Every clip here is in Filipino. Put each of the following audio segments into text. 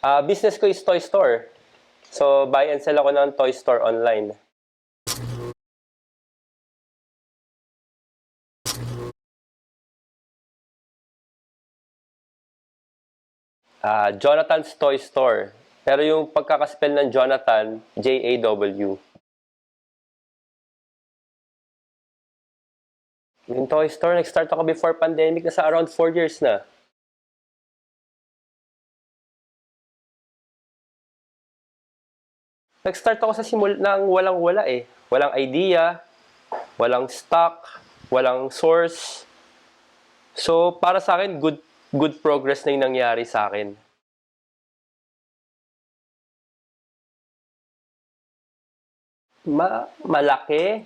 Ah, business ko is toy store. So, buy and sell ako ng toy store online. Ah, Jonathan's Toy Store. Pero yung pagkakaspell ng Jonathan, J-A-W. Yung toy store, nag-start ako before pandemic, nasa around 4 years na. Nag-start ako sa simul ng walang-wala eh. Walang idea, walang stock, walang source. So, para sa akin, good good progress na yung nangyari sa akin. Ma malaki?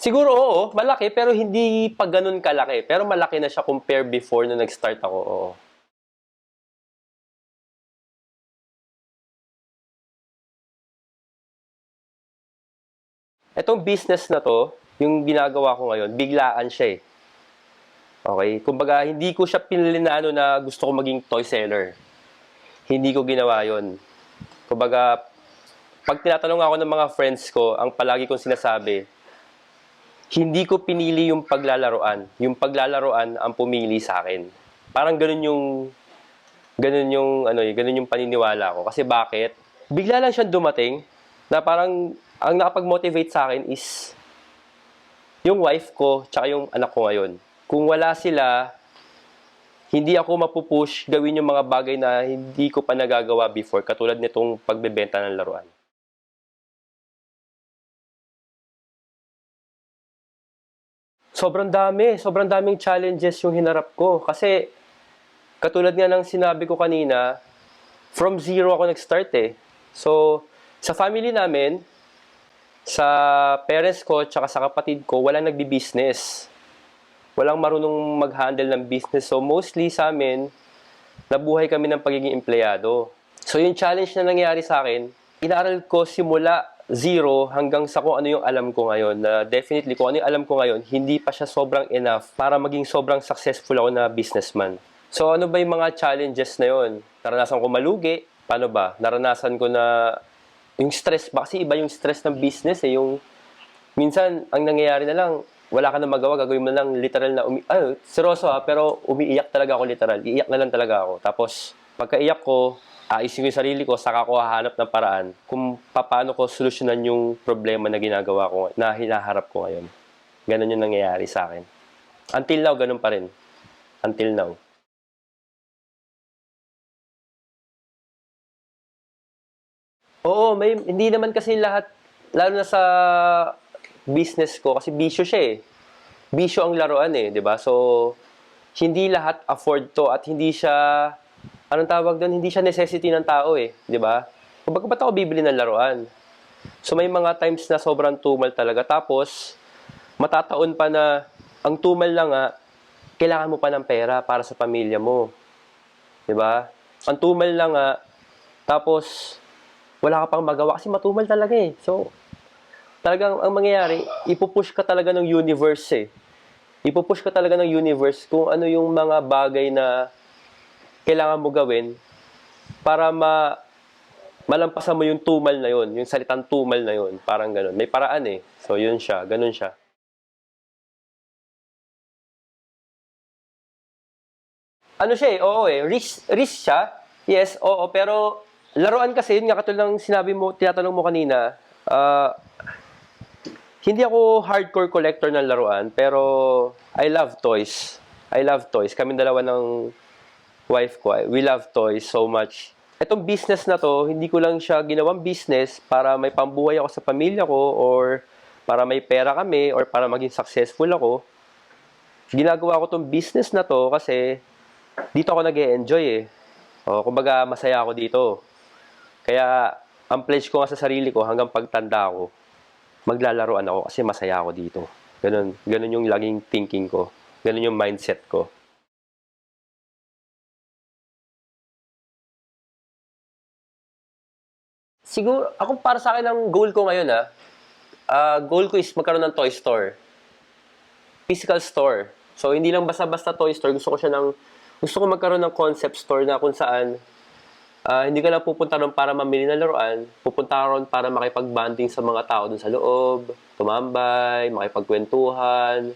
Siguro oo, malaki pero hindi pa ganun kalaki. Pero malaki na siya compare before na nag-start ako. Oo. Etong business na to, yung ginagawa ko ngayon, biglaan siya eh. Okay? Kumbaga, hindi ko siya pinili na ano na gusto ko maging toy seller. Hindi ko ginawa yon. Kumbaga, pag tinatanong ako ng mga friends ko, ang palagi kong sinasabi, hindi ko pinili yung paglalaroan. Yung paglalaroan ang pumili sa akin. Parang ganun yung ganun yung ano, eh, ganun yung paniniwala ko. Kasi bakit? Bigla lang siyang dumating na parang ang nakapag-motivate sa akin is yung wife ko tsaka yung anak ko ngayon. Kung wala sila, hindi ako mapupush gawin yung mga bagay na hindi ko pa nagagawa before, katulad nitong pagbebenta ng laruan. Sobrang dami, sobrang daming challenges yung hinarap ko. Kasi, katulad nga ng sinabi ko kanina, from zero ako nag-start eh. So, sa family namin, sa parents ko, tsaka sa kapatid ko, walang nagbi-business. Walang marunong mag-handle ng business. So, mostly sa amin, nabuhay kami ng pagiging empleyado. So, yung challenge na nangyari sa akin, inaral ko simula zero hanggang sa kung ano yung alam ko ngayon. Na definitely, kung ano yung alam ko ngayon, hindi pa siya sobrang enough para maging sobrang successful ako na businessman. So, ano ba yung mga challenges na yon? Naranasan ko malugi. Paano ba? Naranasan ko na yung stress ba? Kasi iba yung stress ng business eh. Yung, minsan, ang nangyayari na lang, wala ka na magawa, gagawin mo na lang literal na umi... Ay, seryoso ha, pero umiiyak talaga ako literal. Iiyak na lang talaga ako. Tapos, pagkaiyak ko, aayusin ko yung sarili ko, saka ko hahanap ng paraan kung paano ko solusyonan yung problema na ginagawa ko, na hinaharap ko ngayon. Ganon yung nangyayari sa akin. Until now, ganun pa rin. Until now. Oo, may, hindi naman kasi lahat, lalo na sa business ko, kasi bisyo siya eh. Bisyo ang laruan eh, di ba? So, hindi lahat afford to at hindi siya, anong tawag doon, hindi siya necessity ng tao eh, di ba? Kumbaga, ba't ako bibili ng laruan? So, may mga times na sobrang tumal talaga. Tapos, matataon pa na, ang tumal lang nga, kailangan mo pa ng pera para sa pamilya mo. Di ba? Ang tumal lang nga, tapos, wala ka pang magawa kasi matumal talaga eh. So, talagang ang mangyayari, ipupush ka talaga ng universe eh. Ipupush ka talaga ng universe kung ano yung mga bagay na kailangan mo gawin para ma malampasan mo yung tumal na yon, yung salitang tumal na yon, parang ganun. May paraan eh. So, yun siya, ganun siya. Ano siya eh, oo eh, risk, risk siya. Yes, oo, pero laruan kasi, yun nga katulad ng sinabi mo, tinatanong mo kanina, ah, hindi ako hardcore collector ng laruan, pero I love toys. I love toys. Kami dalawa ng wife ko, we love toys so much. Itong business na to, hindi ko lang siya ginawang business para may pambuhay ako sa pamilya ko or para may pera kami or para maging successful ako. Ginagawa ko tong business na to kasi dito ako nag enjoy eh. O, kumbaga, masaya ako dito. Kaya, ang pledge ko nga sa sarili ko hanggang pagtanda ko, maglalaroan ako kasi masaya ako dito. Ganun, ganun yung laging thinking ko. Ganun yung mindset ko. Siguro, ako para sa akin ang goal ko ngayon ah, ah, goal ko is magkaroon ng toy store. Physical store. So, hindi lang basta-basta toy store. Gusto ko siya ng gusto ko magkaroon ng concept store na kung saan ah, hindi ka lang pupunta ron para mamili ng laruan, pupunta ka ron para makipag-bonding sa mga tao dun sa loob, tumambay, makipagkwentuhan.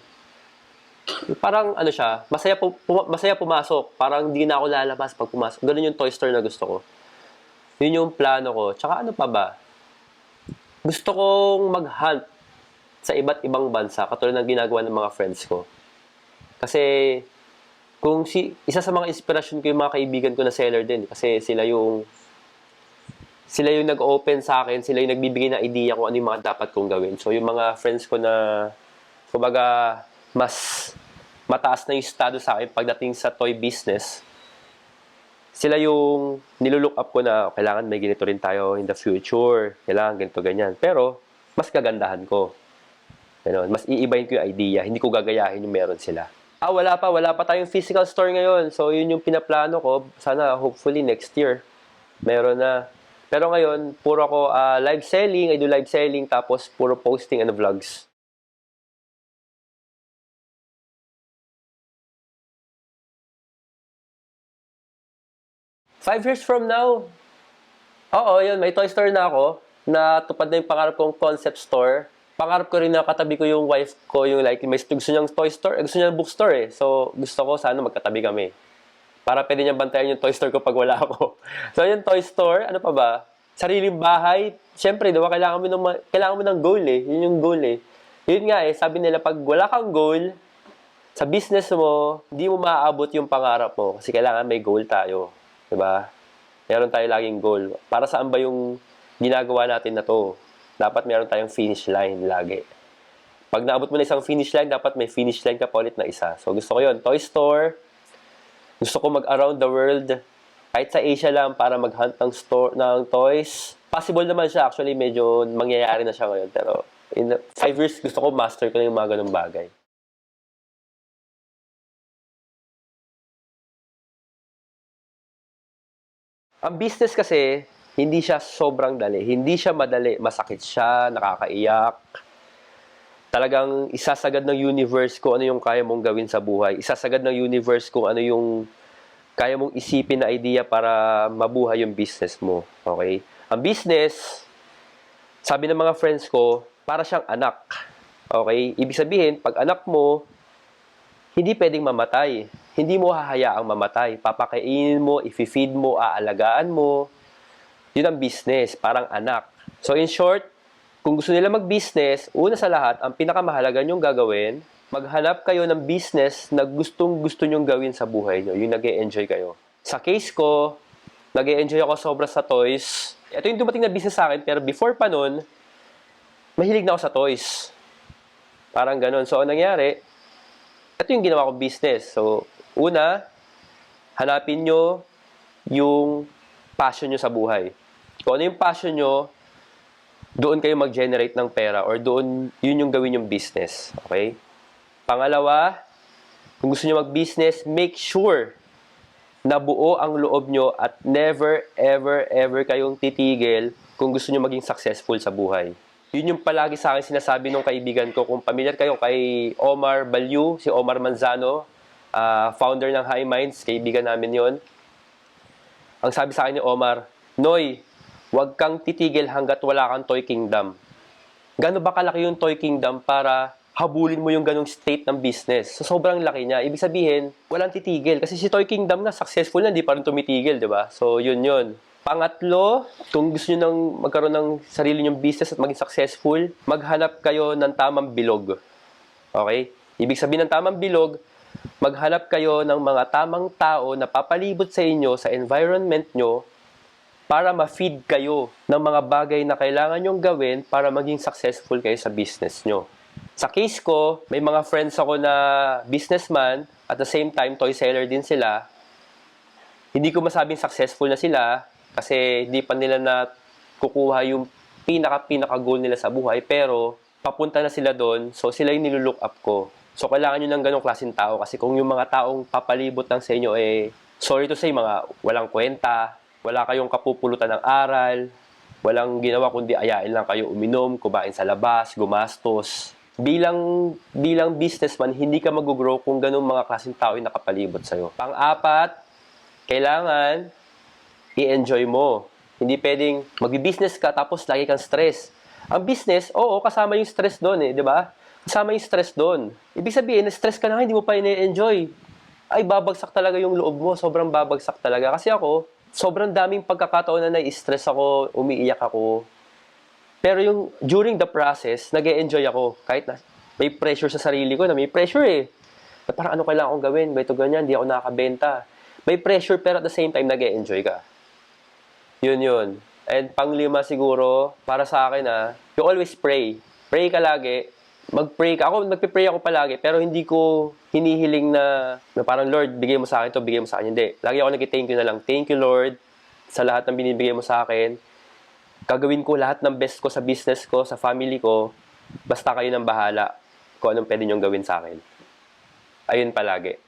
Parang ano siya, masaya, pu- puma- masaya pumasok. Parang hindi na ako lalabas pag pumasok. Ganun yung toy store na gusto ko. Yun yung plano ko. Tsaka ano pa ba? Gusto kong mag-hunt sa iba't ibang bansa, katulad ng ginagawa ng mga friends ko. Kasi kung si isa sa mga inspirasyon ko yung mga kaibigan ko na seller din kasi sila yung sila yung nag-open sa akin, sila yung nagbibigay ng idea kung ano yung mga dapat kong gawin. So yung mga friends ko na kumbaga mas mataas na yung status sa akin pagdating sa toy business, sila yung nilulook up ko na kailangan may ganito rin tayo in the future, kailangan ganito ganyan. Pero mas kagandahan ko. Ganon. Mas iibahin ko yung idea, hindi ko gagayahin yung meron sila. Ah, wala pa, wala pa tayong physical store ngayon. So, yun yung pinaplano ko. Sana, hopefully, next year, meron na. Pero ngayon, puro ako ah, live selling, I do live selling, tapos puro posting and vlogs. Five years from now, oo, yun, may toy store na ako. Natupad na yung pangarap kong concept store. Pangarap ko rin na katabi ko yung wife ko, yung like, may gusto niyang toy store, eh, gusto niya bookstore eh. So, gusto ko sana magkatabi kami. Para pwede niya bantayan yung toy store ko pag wala ako. so, yung toy store, ano pa ba? Sariling bahay. Siyempre, di ba, kailangan mo ng, kailangan mo ng goal eh. Yun yung goal eh. Yun nga eh, sabi nila, pag wala kang goal, sa business mo, hindi mo maaabot yung pangarap mo kasi kailangan may goal tayo. 'Di ba? Meron tayo laging goal. Para saan ba yung ginagawa natin na to? Dapat meron tayong finish line lagi. Pag naabot mo na isang finish line, dapat may finish line ka pa ulit na isa. So gusto ko yon Toy store. Gusto ko mag-around the world. Kahit sa Asia lang para mag-hunt ng, store, ng toys. Possible naman siya. Actually, medyo mangyayari na siya ngayon. Pero in five years, gusto ko master ko na yung mga ganung bagay. Ang business kasi, hindi siya sobrang dali. Hindi siya madali. Masakit siya, nakakaiyak. Talagang isasagad ng universe kung ano yung kaya mong gawin sa buhay. Isasagad ng universe kung ano yung kaya mong isipin na idea para mabuhay yung business mo. Okay? Ang business, sabi ng mga friends ko, para siyang anak. Okay? Ibig sabihin, pag anak mo, hindi pwedeng mamatay. Hindi mo hahayaang mamatay. Papakainin mo, i-feed mo, aalagaan mo. Yun ang business, parang anak. So in short, kung gusto nila mag-business, una sa lahat, ang pinakamahalaga nyong gagawin, maghanap kayo ng business na gustong gusto nyong gawin sa buhay nyo. Yung nag enjoy kayo. Sa case ko, nag enjoy ako sobra sa toys. Ito yung dumating na business sa akin, pero before pa nun, mahilig na ako sa toys. Parang ganun. So, ang nangyari, ito yung ginawa kong business. So, una, hanapin nyo yung passion nyo sa buhay. Kung ano yung passion nyo, doon kayo mag-generate ng pera or doon, yun yung gawin yung business. Okay? Pangalawa, kung gusto nyo mag-business, make sure na buo ang loob nyo at never, ever, ever kayong titigil kung gusto nyo maging successful sa buhay. Yun yung palagi sa akin sinasabi ng kaibigan ko. Kung familiar kayo kay Omar Balyu, si Omar Manzano, ah, founder ng High Minds, kaibigan namin yon. Ang sabi sa akin ni Omar, Noy, huwag kang titigil hanggat wala kang Toy Kingdom. Gano'n ba kalaki yung Toy Kingdom para habulin mo yung ganong state ng business? So, sobrang laki niya. Ibig sabihin, walang titigil. Kasi si Toy Kingdom nga, successful na, hindi pa rin tumitigil, di ba? So, yun yun. Pangatlo, kung gusto nyo nang magkaroon ng sarili nyong business at maging successful, maghanap kayo ng tamang bilog. Okay? Ibig sabihin ng tamang bilog, maghanap kayo ng mga tamang tao na papalibot sa inyo, sa environment nyo, para ma-feed kayo ng mga bagay na kailangan nyong gawin para maging successful kayo sa business nyo. Sa case ko, may mga friends ako na businessman, at the same time, toy seller din sila. Hindi ko masabing successful na sila kasi hindi pa nila na kukuha yung pinaka-pinaka goal nila sa buhay pero papunta na sila doon so sila yung nilulook up ko. So kailangan nyo ng ganong klaseng tao kasi kung yung mga taong papalibot lang sa inyo eh sorry to say mga walang kwenta, wala kayong kapupulutan ng aral, walang ginawa kundi ayain lang kayo uminom, kumain sa labas, gumastos. bilang bilang businessman, hindi ka mag-grow kung ganung mga klaseng tao yung nakapalibot sa'yo. Pang-apat, kailangan i-enjoy mo. Hindi pwedeng magbi-business ka tapos lagi kang stress. Ang business, oo, kasama yung stress doon eh, di ba? Kasama yung stress doon. Ibig sabihin, stress ka na hindi mo pa ini-enjoy. Ay, babagsak talaga yung loob mo. Sobrang babagsak talaga. Kasi ako, sobrang daming pagkakataon na nai-stress ako, umiiyak ako. Pero yung during the process, nag enjoy ako. Kahit na may pressure sa sarili ko na may pressure eh. Na parang ano kailangan kong gawin? Ba ito ganyan? Hindi ako nakakabenta. May pressure pero at the same time, nag enjoy ka. Yun yun. And panglima siguro, para sa akin ah, you always pray. Pray ka lagi. Mag-pray ka. Ako, nagpe-pray ako palagi, pero hindi ko hinihiling na, na parang, Lord, bigay mo sa akin to bigay mo sa akin. Hindi. Lagi ako nag-thank you na lang. Thank you, Lord, sa lahat ng binibigay mo sa akin. Gagawin ko lahat ng best ko sa business ko, sa family ko. Basta kayo nang bahala kung anong pwede niyong gawin sa akin. Ayun palagi.